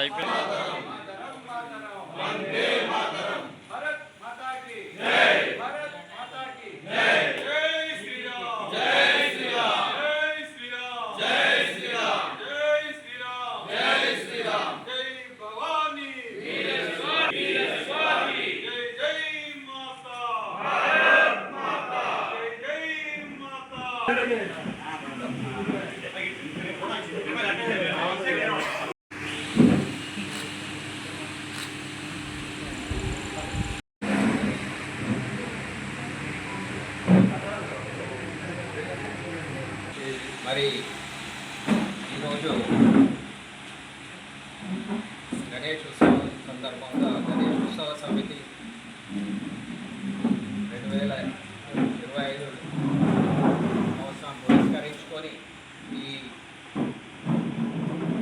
పోదాం ఇది మరి ఈరోజు గణేష్ ఉత్సవం సందర్భంగా గణేష్ ఉత్సవ సమితి రెండు వేల ఇరవై ఐదు సంవత్సరం పురస్కరించుకొని ఈ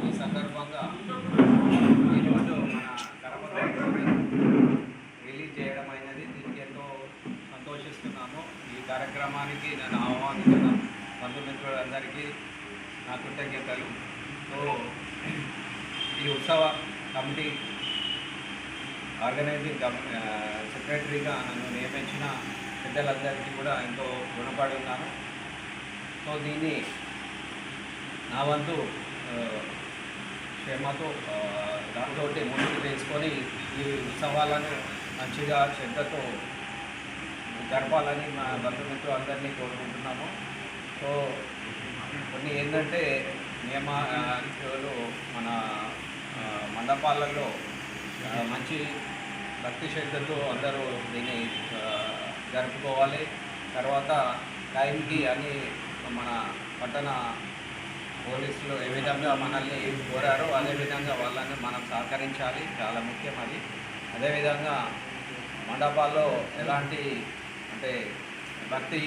ఈ సందర్భంగా ఈరోజు మన కడపలో రిలీజ్ చేయడం అయినది దీనికి ఎంతో సంతోషిస్తున్నాము. ఈ కార్యక్రమానికి నేను ఆహ్వానిస్తున్నాను. బంధుమిత్రులందరికీ నా కృతజ్ఞతలు. సో ఈ ఉత్సవ కమిటీ ఆర్గనైజింగ్ కమ్- సెక్రటరీగా నన్ను నియమించిన పెద్దలందరికీ కూడా ఎంతో రుణపడి ఉన్నాను. సో దీన్ని నా వంతు క్షేమతో ఆ, దాంతో ముందుకు తెలుసుకొని ఈ ఉత్సవాలను మంచిగా శ్రద్ధతో జరపాలని మా బంధుమిత్రులు అందరినీ కోరుకుంటున్నాము. సో కొన్ని ఏంటంటే నియమాలు మన మండపాలలో మంచి భక్తి శ్రద్ధతో అందరూ దీన్ని జరుపుకోవాలి. తర్వాత టైంకి అని మన పట్టణ పోలీసులు ఏ విధంగా మనల్ని కోరారో అదే విధంగా వాళ్ళని మనం సహకరించాలి. చాలా ముఖ్యం అది. అదేవిధంగా మండపాల్లో ఎలాంటి అంటే భక్తి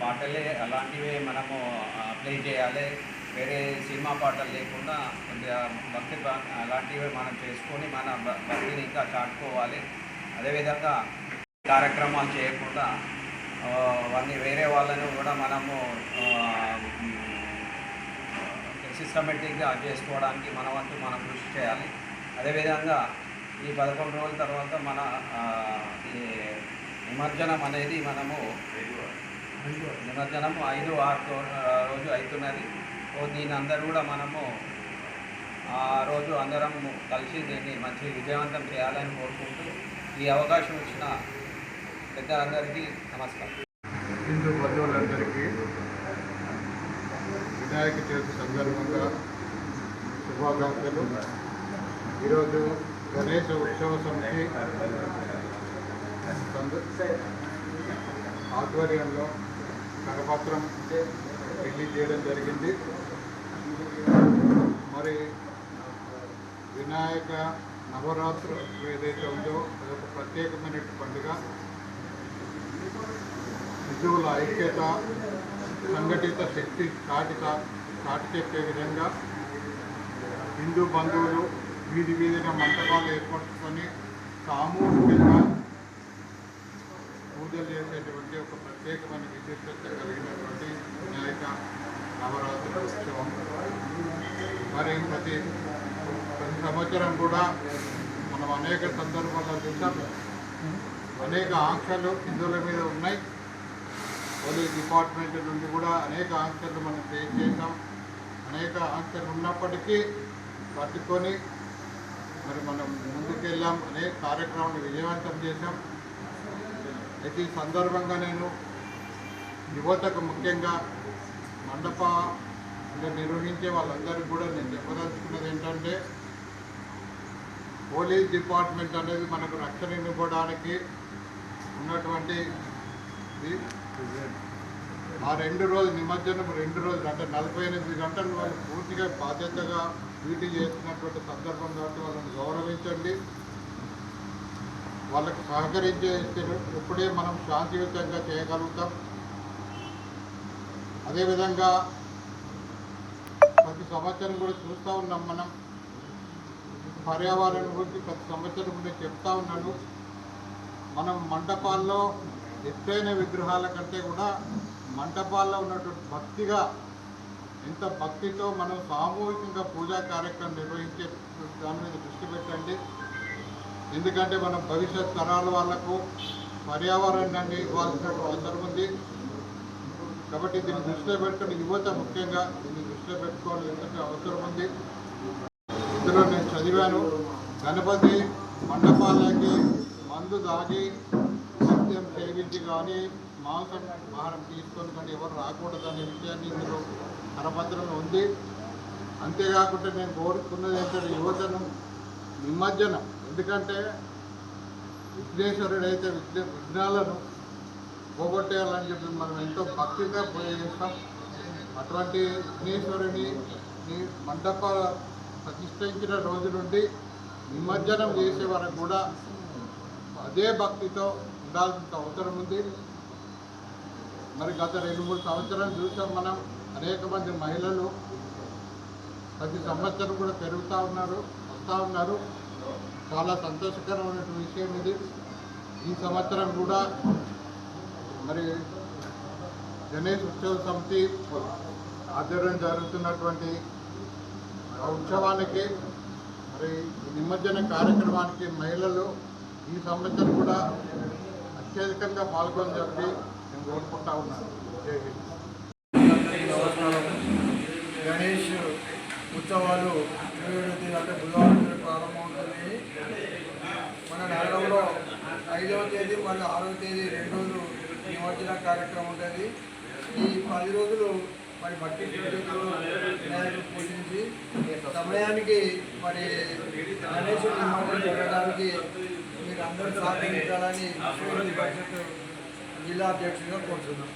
పాటలే అలాంటివే మనము ప్లే చేయాలి. వేరే సినిమా పాటలు లేకుండా భక్తి అలాంటివి మనం చేసుకొని మన భక్తిని ఇంకా చాటుకోవాలి. అదేవిధంగా కార్యక్రమాలు చేయకుండా ఆ, అవన్నీ వేరే వాళ్ళను కూడా మనము సిస్టమేటిక్గా చేసుకోవడానికి మన వంతు మనం కృషి చేయాలి. అదేవిధంగా ఈ పదకొండు రోజుల తర్వాత మన నిమజ్జనం అనేది మనము నిమజ్జనం ఐదు ఆరు రోజు అవుతున్నది. దీని అందరూ కూడా మనము ఆ రోజు అందరం కలిసి దీన్ని మంచి విజయవంతం చేయాలని కోరుకుంటూ ఈ అవకాశం ఇచ్చిన పెద్దలందరికీ నమస్కారం. హిందూ బంధువులందరికీ వినాయక చవితి సందర్భంగా శుభాకాంక్షలు. ఈరోజు గణేష ఉత్సవ సమితి ఆధ్వర్యంలో కరపత్రం రిలీజ్ చేయడం జరిగింది. మరి వినాయక నవరాత్రులు ఏదైతే ఉందో అదొక ప్రత్యేకమైన పండుగ. హిందువుల ఐక్యత సంఘటిత శక్తి చాటి చాటి చెప్పే విధంగా హిందూ బంధువులు వీధి వీధిన మంటపాలు ఏర్పరచుకొని సామూహికంగా పూజలు చేసేటువంటి ఒక ప్రత్యేకమైన విశిష్టత కలిగినటువంటి వినాయక నవరాత్రి ఉత్సవం. మరి ప్రతి ప్రతి సంవత్సరం కూడా మనం అనేక సందర్భాల్లో చూసాం అనేక ఆంక్షలు హిందువుల మీద ఉన్నాయి. పోలీస్ డిపార్ట్మెంట్ నుండి కూడా అనేక ఆంక్షలు మనం ఫేస్ చేసాం అనేక ఆంక్షలు ఉన్నప్పటికీ పట్టుకొని మరి మనం ముందుకెళ్ళాం. అనేక కార్యక్రమాలు విజయవంతం చేశాం. అయితే ఈ సందర్భంగా నేను యువతకు ముఖ్యంగా మండప అంటే నిర్వహించే వాళ్ళందరికీ కూడా నేను చెప్పదలుచుకున్నది ఏంటంటే పోలీస్ డిపార్ట్మెంట్ అనేది మనకు రక్షణ ఇవ్వడానికి ఉన్నటువంటి ఆ రెండు రోజులు నిమజ్జనం రెండు రోజులు అంటే నలభై ఎనిమిది గంటలు వాళ్ళు పూర్తిగా బాధ్యతగా డ్యూటీ చేస్తున్నటువంటి సందర్భం కాబట్టి వాళ్ళని గౌరవించండి. వాళ్ళకు సహకరించే ఇప్పుడే మనం శాంతియుతంగా చేయగలుగుతాం. అదేవిధంగా ప్రతి సంవత్సరం కూడా చూస్తూ ఉన్నాం మనం. పర్యావరణం గురించి ప్రతి సంవత్సరం కూడా చెప్తా ఉన్నాను. మనం మంటపాల్లో ఎత్తైన విగ్రహాల కంటే కూడా మంటపాల్లో ఉన్నటువంటి భక్తిగా ఎంత భక్తితో మనం సామూహికంగా పూజా కార్యక్రమం నిర్వహించే దాని మీద దృష్టి పెట్టండి. ఎందుకంటే మనం భవిష్యత్ తరాల వాళ్ళకు పర్యావరణాన్ని ఇవ్వాల్సినటువంటి అవసరం ఉంది. కాబట్టి దీన్ని దృష్టిలో పెట్టుకుని యువత ముఖ్యంగా దీన్ని దృష్టిలో పెట్టుకోవాల్సిన అవసరం ఉంది. ఇందులో నేను చదివాను. గణపతి మండపాలకి మందు దాగి సత్యం సేవించి కానీ మాంసం ఆహారం తీసుకొని కానీ ఎవరు రాకూడదు అనే విషయాన్ని ఇందులో కరపత్రంలో ఉంది. అంతేకాకుండా నేను కోరుకున్నది ఏంటంటే యువతను నిమజ్జనం. ఎందుకంటే విఘ్నేశ్వరుడు అయితే విఘ్న విఘ్నాలను పోగొట్టేయాలని చెప్పి మనం ఎంతో భక్తిగా పూజ చేస్తాం. అటువంటి విఘ్నేశ్వరుని మండప ప్రతిష్ఠించిన రోజు నుండి నిమజ్జనం చేసే వరకు కూడా అదే భక్తితో ఉండాల్సిన అవసరం ఉంది. మరి గత రెండు మూడు సంవత్సరాలు చూసాం మనం అనేక మంది మహిళలు ప్రతి సంవత్సరం కూడా పెరుగుతూ ఉన్నారు వస్తూ ఉన్నారు. చాలా సంతోషకరమైన విషయం ఇది. ఈ సంవత్సరం కూడా మరి గణేష్ ఉత్సవ సమితి ఆధ్వర్యం జరుగుతున్నటువంటి ఆ ఉత్సవానికి మరి నిమజ్జన కార్యక్రమానికి మహిళలు ఈ సంవత్సరం కూడా అత్యధికంగా పాల్గొని చెప్పి నేను కోరుకుంటా ఉన్నాను. జై హింద్. గణేష్ ఉత్సవాలు అంటే బుధవారం నుండి ప్రారంభమవుతుంది మన నగరంలో ఐదవ తేదీ మరియు ఆరో తేదీ రెండు రోజులు నిమజ్జన కార్యక్రమం ఉంటుంది. ఈ పది రోజులు మరి భక్తి వినాయకుడు పూజించి సమయానికి మరి గణేష్ నిమజ్జనం జరగడానికి మీరు అందరూ సహకరించాలని పరిషత్ జిల్లా అధ్యక్షుడిగా కోరుతున్నాం